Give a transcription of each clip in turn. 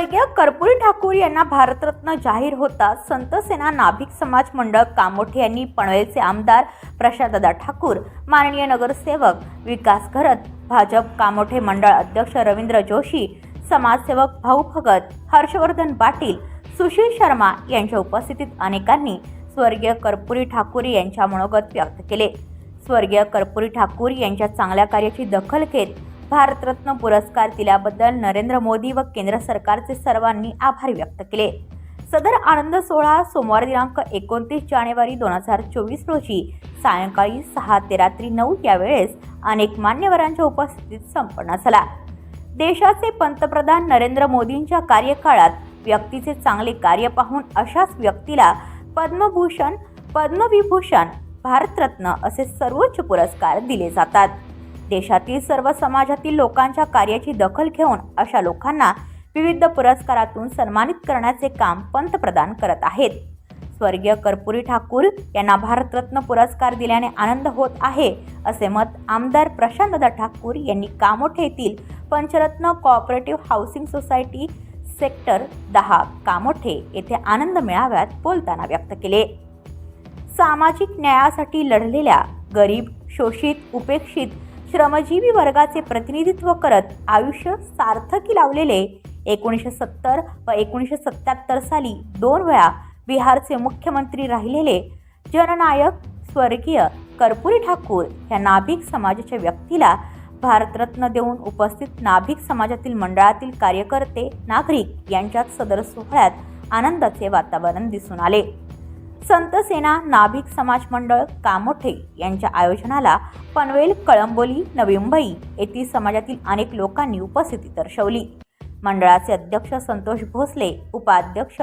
स्वर्गीय कर्पूरी ठाकूर यांना भारतरत्न जाहीर होता. संत सेना नाभिक समाज मंडळ कामोठे यांनी पनवेलचे आमदार प्रशाददा ठाकूर माननीय नगरसेवक विकास घरत भाजप कामोठे मंडळ अध्यक्ष रवींद्र जोशी समाजसेवक भाऊ भगत हर्षवर्धन पाटील सुशील शर्मा यांच्या उपस्थितीत अनेकांनी स्वर्गीय कर्पुरी ठाकूर यांच्या मनोगत व्यक्त केले. स्वर्गीय कर्पुरी ठाकूर यांच्या चांगल्या कार्याची दखल घेत भारतरत्न पुरस्कार दिल्याबद्दल नरेंद्र मोदी व केंद्र सरकारचे सर्वांनी आभार व्यक्त केले. सदर आनंद सोहळा सोमवार दिनांक एकोणतीस जानेवारी दोन हजार चोवीस रोजी सायंकाळी सहा ते रात्री नऊ या वेळेस अनेक मान्यवरांच्या उपस्थितीत संपन्न झाला. देशाचे पंतप्रधान नरेंद्र मोदींच्या कार्यकाळात व्यक्तीचे चांगले कार्य पाहून अशाच व्यक्तीला पद्मभूषण पद्मविभूषण भारतरत्न असे सर्वोच्च पुरस्कार दिले जातात. देशातील सर्व समाजातील लोकांच्या कार्याची दखल घेऊन अशा लोकांना विविध पुरस्कारातून सन्मानित करण्याचे काम पंतप्रधान करत आहेत. स्वर्गीय कर्पुरी ठाकूर यांना भारतरत्न पुरस्कार दिल्याने आनंद होत आहे असे मत आमदार प्रशांतदा ठाकूर यांनी कामोठे येथील Panchratna cooperative housing society sector दहा कामोठे येथे आनंद मेळाव्यात बोलताना व्यक्त केले. सामाजिक न्यायासाठी लढलेल्या गरीब शोषित उपेक्षित श्रमजीवी वर्गाचे प्रतिनिधित्व करत आयुष्य सार्थकी लावलेले एकोणीसशे सत्तर व एकोणीसशे सत्याहत्तर साली दोन वेळा बिहारचे मुख्यमंत्री राहिलेले जननायक स्वर्गीय कर्पुरी ठाकूर या नाभिक समाजाच्या व्यक्तीला भारतरत्न देऊन उपस्थित नाभिक समाजातील मंडळातील कार्यकर्ते नागरिक यांच्यात सदर सोहळ्यात आनंदाचे वातावरण दिसून आले. संत सेना नाभिक समाज मंडळ कामोठे यांच्या आयोजनाला पनवेल कळंबोली नवी मुंबई येथील समाजातील अनेक लोकांनी उपस्थिती दर्शवली. मंडळाचे अध्यक्ष संतोष भोसले उपाध्यक्ष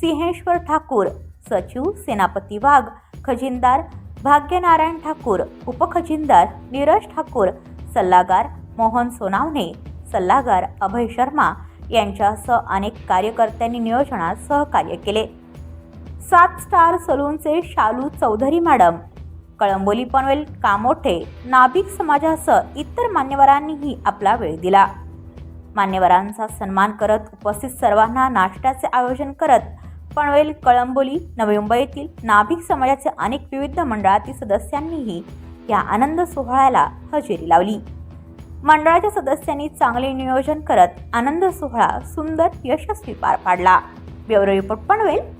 सिंहेश्वर ठाकूर सचिव सेनापती वाघ खजिनदार भाग्यनारायण ठाकूर उपखजिनदार नीरज ठाकूर सल्लागार मोहन सोनावणे सल्लागार अभय शर्मा यांच्यासह अनेक कार्यकर्त्यांनी नियोजनात सहकार्य केले. सात स्टार सलूनचे शालू चौधरी मॅडम कळंबोली पनवेल कामोठे नाभिक समाजासह इतर मान्यवरांनीही आपला वेळ दिला. मान्यवरांचा सन्मान करत उपस्थित सर्वांना नाश्त्याचे आयोजन करत पनवेल कळंबोली नवी मुंबईतील नाभिक समाजाचे अनेक विविध मंडळातील सदस्यांनीही या आनंद सोहळ्याला हजेरी लावली. मंडळाच्या सदस्यांनी चांगले नियोजन करत आनंद सोहळा सुंदर यशस्वी पार पाडला. Bureau report Panvel.